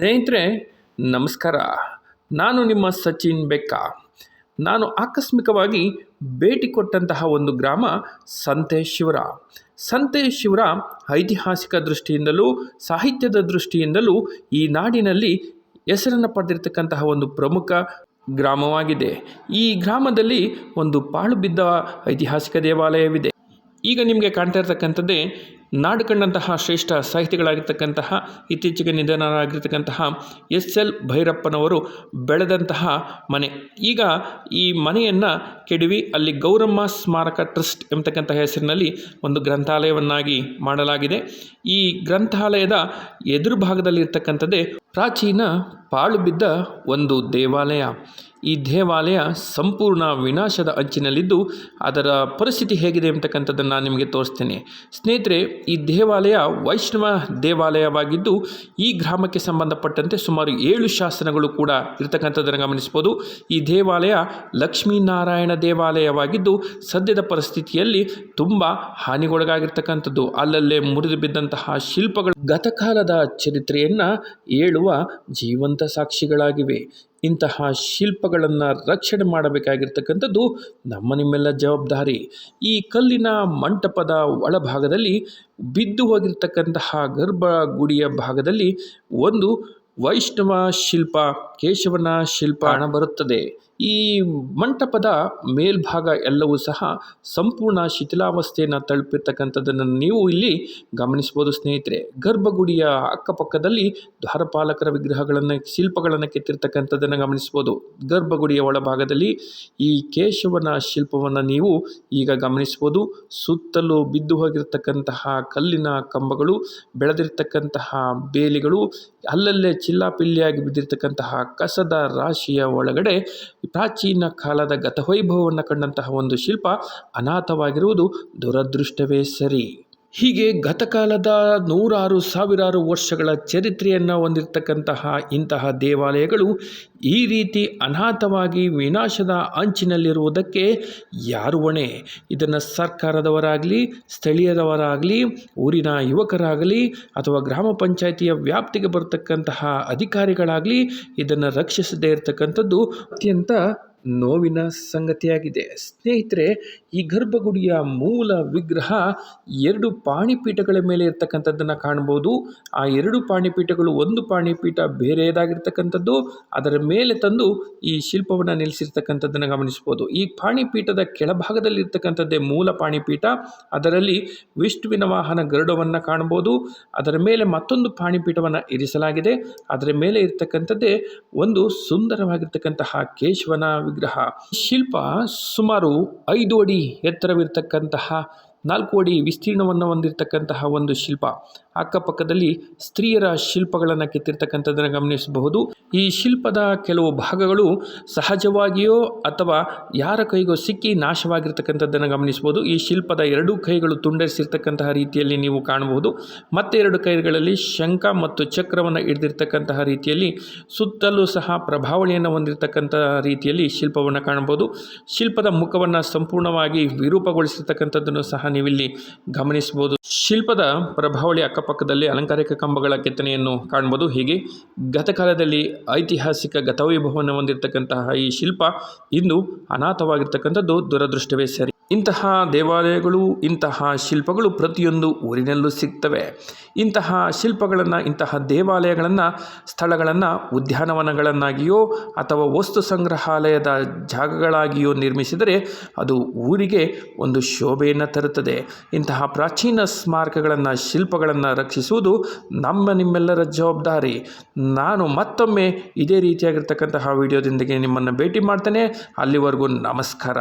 ಸ್ನೇಹಿತರೆ, ನಮಸ್ಕಾರ. ನಾನು ನಿಮ್ಮ ಸಚಿನ್ ಬೆಕ್ಕ. ನಾನು ಆಕಸ್ಮಿಕವಾಗಿ ಭೇಟಿ ಕೊಟ್ಟಂತಹ ಒಂದು ಗ್ರಾಮ ಸಂತೆ ಶಿವರ. ಸಂತೆ ಶಿವರ ಐತಿಹಾಸಿಕ ದೃಷ್ಟಿಯಿಂದಲೂ, ಸಾಹಿತ್ಯದ ದೃಷ್ಟಿಯಿಂದಲೂ ಈ ನಾಡಿನಲ್ಲಿ ಹೆಸರನ್ನು ಪಡೆದಿರತಕ್ಕಂತಹ ಒಂದು ಪ್ರಮುಖ ಗ್ರಾಮವಾಗಿದೆ. ಈ ಗ್ರಾಮದಲ್ಲಿ ಒಂದು ಪಾಳು ಬಿದ್ದ ಐತಿಹಾಸಿಕ ದೇವಾಲಯವಿದೆ. ಈಗ ನಿಮಗೆ ಕಾಣ್ತಾ ಇರ್ತಕ್ಕಂಥದ್ದೇ ನಾಡು ಕಂಡಂತಹ ಶ್ರೇಷ್ಠ ಸಾಹಿತಿಗಳಾಗಿರ್ತಕ್ಕಂತಹ, ಇತ್ತೀಚೆಗೆ ನಿಧನರಾಗಿರ್ತಕ್ಕಂತಹ ಎಸ್ ಎಲ್ ಭೈರಪ್ಪನವರು ಬೆಳೆದಂತಹ ಮನೆ. ಈಗ ಈ ಮನೆಯನ್ನು ಕೆಡವಿ ಅಲ್ಲಿ ಗೌರಮ್ಮ ಸ್ಮಾರಕ ಟ್ರಸ್ಟ್ ಎಂಬತಕ್ಕಂತಹ ಹೆಸರಿನಲ್ಲಿ ಒಂದು ಗ್ರಂಥಾಲಯವನ್ನಾಗಿ ಮಾಡಲಾಗಿದೆ. ಈ ಗ್ರಂಥಾಲಯದ ಎದುರು ಭಾಗದಲ್ಲಿ ಇರ್ತಕ್ಕಂಥದ್ದೇ ಪ್ರಾಚೀನ ಪಾಳು ಬಿದ್ದ ಒಂದು ದೇವಾಲಯ. ಈ ದೇವಾಲಯ ಸಂಪೂರ್ಣ ವಿನಾಶದ ಅಂಚಿನಲ್ಲಿದ್ದು ಅದರ ಪರಿಸ್ಥಿತಿ ಹೇಗಿದೆ ಅಂತಕ್ಕಂಥದ್ದನ್ನು ನಾನು ನಿಮಗೆ ತೋರಿಸ್ತೇನೆ. ಸ್ನೇಹಿತರೆ, ಈ ದೇವಾಲಯ ವೈಷ್ಣವ ದೇವಾಲಯವಾಗಿದ್ದು ಈ ಗ್ರಾಮಕ್ಕೆ ಸಂಬಂಧಪಟ್ಟಂತೆ ಸುಮಾರು ಏಳು ಶಾಸನಗಳು ಕೂಡ ಇರತಕ್ಕಂಥದ್ದನ್ನು ಗಮನಿಸ್ಬೋದು ಈ ದೇವಾಲಯ ಲಕ್ಷ್ಮೀನಾರಾಯಣ ದೇವಾಲಯವಾಗಿದ್ದು ಸದ್ಯದ ಪರಿಸ್ಥಿತಿಯಲ್ಲಿ ತುಂಬ ಹಾನಿಗೊಳಗಾಗಿರ್ತಕ್ಕಂಥದ್ದು. ಅಲ್ಲಲ್ಲೇ ಮುರಿದು ಬಿದ್ದಂತಹ ಶಿಲ್ಪಗಳು ಗತಕಾಲದ ಚರಿತ್ರೆಯನ್ನು ಹೇಳುವ ಜೀವಂತ ಸಾಕ್ಷಿಗಳಾಗಿವೆ. ಇಂತಹ ಶಿಲ್ಪಗಳನ್ನು ರಕ್ಷಣೆ ಮಾಡಬೇಕಾಗಿರ್ತಕ್ಕಂಥದ್ದು ನಮ್ಮ ನಿಮ್ಮೆಲ್ಲ ಜವಾಬ್ದಾರಿ. ಈ ಕಲ್ಲಿನ ಮಂಟಪದ ಒಳಭಾಗದಲ್ಲಿ ಬಿದ್ದು ಹೋಗಿರ್ತಕ್ಕಂತಹ ಗರ್ಭಗುಡಿಯ ಭಾಗದಲ್ಲಿ ಒಂದು ವೈಷ್ಣವ ಶಿಲ್ಪ, ಕೇಶವನ ಶಿಲ್ಪ ಬರುತ್ತದೆ. ಈ ಮಂಟಪದ ಮೇಲ್ಭಾಗ ಎಲ್ಲವೂ ಸಹ ಸಂಪೂರ್ಣ ಶಿಥಿಲಾವಸ್ಥೆಯನ್ನು ತಲುಪಿರ್ತಕ್ಕಂಥದ್ದನ್ನು ನೀವು ಇಲ್ಲಿ ಗಮನಿಸ್ಬೋದು ಸ್ನೇಹಿತರೆ. ಗರ್ಭಗುಡಿಯ ಅಕ್ಕಪಕ್ಕದಲ್ಲಿ ದ್ವಾರಪಾಲಕರ ವಿಗ್ರಹಗಳನ್ನು, ಶಿಲ್ಪಗಳನ್ನು ಕೆತ್ತಿರ್ತಕ್ಕಂಥದ್ದನ್ನು ಗಮನಿಸ್ಬೋದು ಗರ್ಭಗುಡಿಯ ಒಳಭಾಗದಲ್ಲಿ ಈ ಕೇಶವನ ಶಿಲ್ಪವನ್ನು ನೀವು ಈಗ ಗಮನಿಸ್ಬೋದು ಸುತ್ತಲೂ ಬಿದ್ದು ಹೋಗಿರ್ತಕ್ಕಂತಹ ಕಲ್ಲಿನ ಕಂಬಗಳು, ಬೆಳೆದಿರ್ತಕ್ಕಂತಹ ಬೇಲಿಗಳು, ಅಲ್ಲಲ್ಲೇ ಚಿಲ್ಲಾಪಿಲ್ಲಿಯಾಗಿ ಬಿದ್ದಿರ್ತಕ್ಕಂತಹ ಕಸದ ರಾಶಿಯ ಒಳಗಡೆ ಪ್ರಾಚೀನ ಕಾಲದ ಗತವೈಭವವನ್ನು ಕಂಡಂತಹ ಒಂದು ಶಿಲ್ಪ ಅನಾಥವಾಗಿರುವುದು ದುರದೃಷ್ಟವೇ ಸರಿ. ಹೀಗೆ ಗತಕಾಲದ ನೂರಾರು ಸಾವಿರಾರು ವರ್ಷಗಳ ಚರಿತ್ರೆಯನ್ನು ಹೊಂದಿರತಕ್ಕಂತಹ ಇಂತಹ ದೇವಾಲಯಗಳು ಈ ರೀತಿ ಅನಾಥವಾಗಿ ವಿನಾಶದ ಅಂಚಿನಲ್ಲಿರುವುದಕ್ಕೆ ಯಾರು ಹೊಣೆ? ಇದನ್ನು ಸರ್ಕಾರದವರಾಗಲಿ ಸ್ಥಳೀಯದವರಾಗಲಿ ಊರಿನ ಯುವಕರಾಗಲಿ ಅಥವಾ ಗ್ರಾಮ ಪಂಚಾಯಿತಿಯ ವ್ಯಾಪ್ತಿಗೆ ಬರತಕ್ಕಂತಹ ಅಧಿಕಾರಿಗಳಾಗಲಿ ಇದನ್ನು ರಕ್ಷಿಸದೇ ಇರತಕ್ಕಂಥದ್ದು ಅತ್ಯಂತ ನೋವಿನ ಸಂಗತಿಯಾಗಿದೆ. ಸ್ನೇಹಿತರೆ, ಈ ಗರ್ಭಗುಡಿಯ ಮೂಲ ವಿಗ್ರಹ ಎರಡು ಪಾಣಿಪೀಠಗಳ ಮೇಲೆ ಇರ್ತಕ್ಕಂಥದ್ದನ್ನು ಕಾಣ್ಬೋದು. ಆ ಎರಡು ಪಾಣಿಪೀಠಗಳು ಒಂದು ಪಾಣಿಪೀಠ ಬೇರೆಯದಾಗಿರ್ತಕ್ಕಂಥದ್ದು. ಅದರ ಮೇಲೆ ತಂದು ಈ ಶಿಲ್ಪವನ್ನು ನಿಲ್ಲಿಸಿರ್ತಕ್ಕಂಥದ್ದನ್ನು ಗಮನಿಸ್ಬೋದು ಈ ಪಾಣಿಪೀಠದ ಕೆಳಭಾಗದಲ್ಲಿ ಇರ್ತಕ್ಕಂಥದ್ದೇ ಮೂಲ ಪಾಣಿಪೀಠ. ಅದರಲ್ಲಿ ವಿಷ್ಣುವಿನ ವಾಹನ ಗರುಡವನ್ನು ಕಾಣ್ಬೋದು. ಅದರ ಮೇಲೆ ಮತ್ತೊಂದು ಪಾಣಿಪೀಠವನ್ನು ಇರಿಸಲಾಗಿದೆ. ಅದರ ಮೇಲೆ ಇರ್ತಕ್ಕಂಥದ್ದೇ ಒಂದು ಸುಂದರವಾಗಿರ್ತಕ್ಕಂತಹ ಕೇಶವನ ವಿಗ್ರಹ. ಶಿಲ್ಪ ಸುಮಾರು ಐದು ಅಡಿ ಎತ್ತರವಿರತಕ್ಕಂತಹ, ನಾಲ್ಕು ಅಡಿ ವಿಸ್ತೀರ್ಣವನ್ನು ಹೊಂದಿರತಕ್ಕಂತಹ ಒಂದು ಶಿಲ್ಪ. ಅಕ್ಕಪಕ್ಕದಲ್ಲಿ ಸ್ತ್ರೀಯರ ಶಿಲ್ಪಗಳನ್ನು ಕೆತ್ತಿರ್ತಕ್ಕಂಥದ್ದನ್ನು ಗಮನಿಸಬಹುದು. ಈ ಶಿಲ್ಪದ ಕೆಲವು ಭಾಗಗಳು ಸಹಜವಾಗಿಯೋ ಅಥವಾ ಯಾರ ಕೈಗೋ ಸಿಕ್ಕಿ ನಾಶವಾಗಿರ್ತಕ್ಕಂಥದ್ದನ್ನು ಗಮನಿಸ್ಬೋದು ಈ ಶಿಲ್ಪದ ಎರಡು ಕೈಗಳು ತುಂಡರಿಸಿರ್ತಕ್ಕಂತಹ ರೀತಿಯಲ್ಲಿ ನೀವು ಕಾಣಬಹುದು. ಮತ್ತೆ ಎರಡು ಕೈಗಳಲ್ಲಿ ಶಂಖ ಮತ್ತು ಚಕ್ರವನ್ನು ಹಿಡಿದಿರ್ತಕ್ಕಂತಹ ರೀತಿಯಲ್ಲಿ ಸುತ್ತಲೂ ಸಹ ಪ್ರಭಾವಳಿಯನ್ನು ಹೊಂದಿರತಕ್ಕಂತಹ ರೀತಿಯಲ್ಲಿ ಶಿಲ್ಪವನ್ನು ಕಾಣಬಹುದು. ಶಿಲ್ಪದ ಮುಖವನ್ನು ಸಂಪೂರ್ಣವಾಗಿ ವಿರೂಪಗೊಳಿಸಿರ್ತಕ್ಕಂಥದ್ದನ್ನು ಸಹ ನೀವಿಲ್ಲಿ ಗಮನಿಸಬಹುದು. ಶಿಲ್ಪದ ಪ್ರಭಾವಳಿ ಅಕ್ಕಪಕ್ಕದಲ್ಲಿ ಅಲಂಕಾರಿಕ ಕಂಬಗಳ ಕೆತ್ತನೆಯನ್ನು ಕಾಣಬಹುದು. ಹೀಗೆ ಗತಕಾಲದಲ್ಲಿ ಐತಿಹಾಸಿಕ ಗತವೈಭವವನ್ನು ಹೊಂದಿರತಕ್ಕಂತಹ ಈ ಶಿಲ್ಪ ಇಂದು ಅನಾಥವಾಗಿರ್ತಕ್ಕಂಥದ್ದು ದುರದೃಷ್ಟವೇ ಸರಿ. ಇಂತಹ ದೇವಾಲಯಗಳು, ಇಂತಹ ಶಿಲ್ಪಗಳು ಪ್ರತಿಯೊಂದು ಊರಿನಲ್ಲೂ ಸಿಗ್ತವೆ. ಇಂತಹ ಶಿಲ್ಪಗಳನ್ನು, ಇಂತಹ ದೇವಾಲಯಗಳನ್ನು, ಸ್ಥಳಗಳನ್ನು, ಉದ್ಯಾನವನಗಳನ್ನಾಗಿಯೋ ಅಥವಾ ವಸ್ತು ಸಂಗ್ರಹಾಲಯದ ಜಾಗಗಳಾಗಿಯೋ ನಿರ್ಮಿಸಿದರೆ ಅದು ಊರಿಗೆ ಒಂದು ಶೋಭೆಯನ್ನು ತರುತ್ತದೆ. ಇಂತಹ ಪ್ರಾಚೀನ ಸ್ಮಾರಕಗಳನ್ನು, ಶಿಲ್ಪಗಳನ್ನು ರಕ್ಷಿಸುವುದು ನಮ್ಮ ನಿಮ್ಮೆಲ್ಲರ ಜವಾಬ್ದಾರಿ. ನಾನು ಮತ್ತೊಮ್ಮೆ ಇದೇ ರೀತಿಯಾಗಿರ್ತಕ್ಕಂತಹ ವಿಡಿಯೋದೊಂದಿಗೆ ನಿಮ್ಮನ್ನು ಭೇಟಿ ಮಾಡ್ತೇನೆ. ಅಲ್ಲಿವರೆಗೂ ನಮಸ್ಕಾರ.